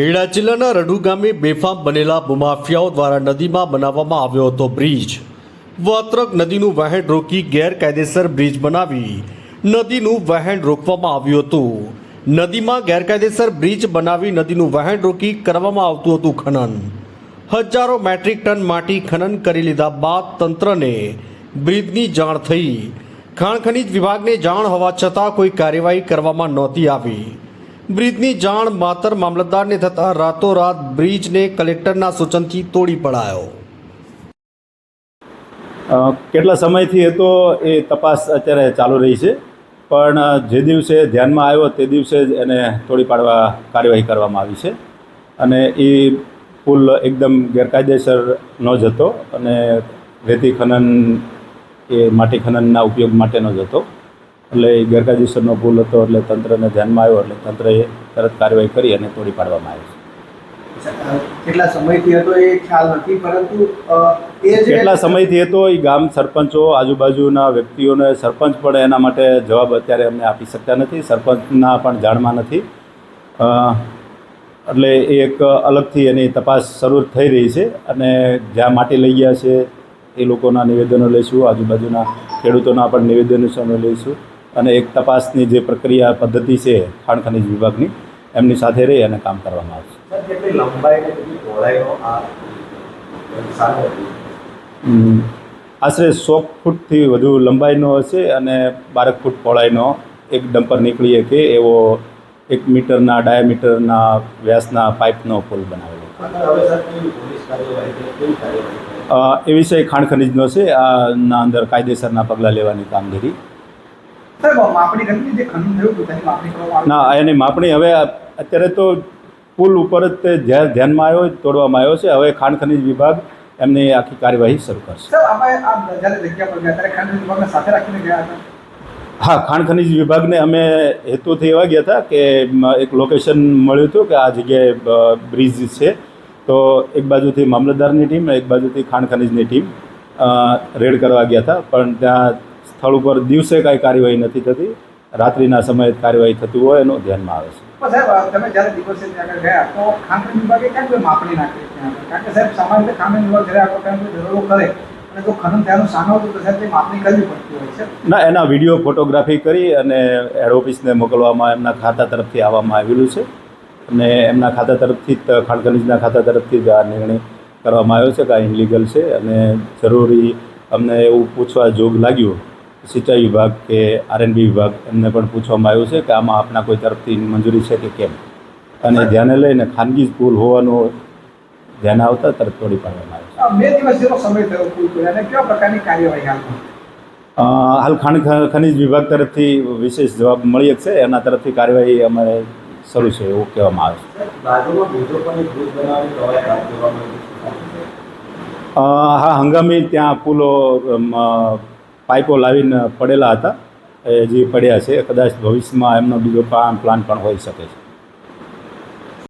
ખેડા જિલ્લાના રડુ ગામે બેફામ બનેલા ભૂમાફિયાઓ દ્વારા નદીમાં બનાવવામાં આવ્યો હતો બ્રિજ. વાત્રક નદીનું વહેણ રોકી ગેરકાયદેસર બ્રિજ બનાવી નદીનું વહેણ રોકવામાં આવ્યું હતું. નદીમાં ગેરકાયદેસર બ્રિજ બનાવી નદીનું વહેણ રોકી કરવામાં આવતું હતું ખનન. હજારો મેટ્રિક ટન માટી ખનન કરી લીધા બાદ તંત્રને બ્રિજની જાણ થઈ. ખાણ ખનિજ વિભાગને જાણ હોવા છતાં કોઈ કાર્યવાહી કરવામાં નહોતી આવી. બ્રિજની જાણ માતર મામલતદારને થતાં રાતોરાત બ્રિજને કલેક્ટરના સૂચનથી તોડી પડાયો. કેટલા સમયથી હતો એ તપાસ અત્યારે ચાલુ રહી છે, પણ જે દિવસે ધ્યાનમાં આવ્યો તે દિવસે જ એને તોડી પાડવા કાર્યવાહી કરવામાં આવી છે. અને એ પુલ એકદમ ગેરકાયદેસર ન જ હતો અને રેતી ખનન એ માટી ખનનના ઉપયોગ માટેનો જ હતો. એટલે એ ગેરકાયદેસરનો ભૂલ હતો એટલે તંત્રને ધ્યાનમાં આવ્યો એટલે તંત્રએ તરત કાર્યવાહી કરી અને તોડી પાડવામાં આવી છે. કેટલા સમયથી હતો એ ખ્યાલ નથી પરંતુ કેટલા સમયથી હતો એ ગામ સરપંચો આજુબાજુના વ્યક્તિઓને સરપંચ પણ એના માટે જવાબ અત્યારે અમને આપી શકતા નથી સરપંચના પણ જાણમાં નથી. એટલે એ એક અલગથી એની તપાસ શરૂ થઈ રહી છે અને જ્યાં માટી લઈ ગયા છે એ લોકોના નિવેદનો લઈશું આજુબાજુના ખેડૂતોના પણ નિવેદનો લઈશું. અને એક તપાસની જે પ્રક્રિયા પદ્ધતિ છે ખાણ ખનિજ વિભાગની એમની સાથે રહી અને કામ કરવામાં આવશે આશરે સો ફૂટથી વધુ લંબાઈનો હશે અને બારક ફૂટ પહોળાઈનો એક ડમ્પર નીકળી શકે એવો એક મીટરના ડાયામીટરના વ્યાસના પાઇપનો પુલ બનાવેલો. એ વિષય ખાણ ખનિજનો છે. આના અંદર કાયદેસરના પગલાં લેવાની કામગીરી ના એની માપણી હવે અત્યારે તો પુલ ઉપર જ તે ધ્યા- ધ્યાનમાં આવ્યો તોડવામાં આવ્યો છે. હવે ખાણ ખનીજ વિભાગ એમની આખી કાર્યવાહી શરૂ કરશે. હા ખાણ ખનીજ વિભાગને અમે હેતુથી એવા ગયા હતા કે એક લોકેશન મળ્યું હતું કે આ જગ્યાએ બ્રિજ છે. તો એક બાજુથી મામલતદારની ટીમ એક બાજુથી ખાણ ખનીજની ટીમ રેડ કરવા ગયા હતા. પણ ત્યાં સ્થળ ઉપર દિવસે કાંઈ કાર્યવાહી નથી થતી. રાત્રિના સમયે કાર્યવાહી થતી હોય એનું ધ્યાનમાં આવે છે. ના એના વીડિયો ફોટોગ્રાફી કરી અને હેડ ઓફિસને મોકલવામાં એમના ખાતા તરફથી આવવામાં આવેલું છે. અને એમના ખાતા તરફથી જ ખાણ ખનીજના ખાતા તરફથી જ આ નિર્ણય કરવામાં આવ્યો છે કે આ ઇનલીગલ છે અને જરૂરી અમને એવું પૂછવા જોગ લાગ્યું સિંચાઈ વિભાગ કે આરએનબી વિભાગ એમને પણ પૂછવામાં આવ્યું છે કે આમાં આપના કોઈ તરફથી મંજૂરી છે કે કેમ? અને ધ્યાને લઈને ખાનગી સ્કૂલ હોવાનું ધ્યાન આવતા તરફ તોડી પાડવામાં આવે છે. આ બે દિવસ જેવો સમય થયો કુલ તો અને કેવા પ્રકારની કાર્યવાહી હાલમાં અ, હાલ ખનિજ ખનીજ વિભાગ તરફથી વિશેષ જવાબ મળી છે એના તરફથી કાર્યવાહી અમારે શરૂ છે એવું કહેવામાં આવે છે. હા હંગામી ત્યાં પુલો પાઇપો લાવીને પડેલા હતા. એ હજી પડ્યા છે કદાચ ભવિષ્યમાં એમનો બીજો પ્લાન પ્લાન પણ હોઈ શકે છે.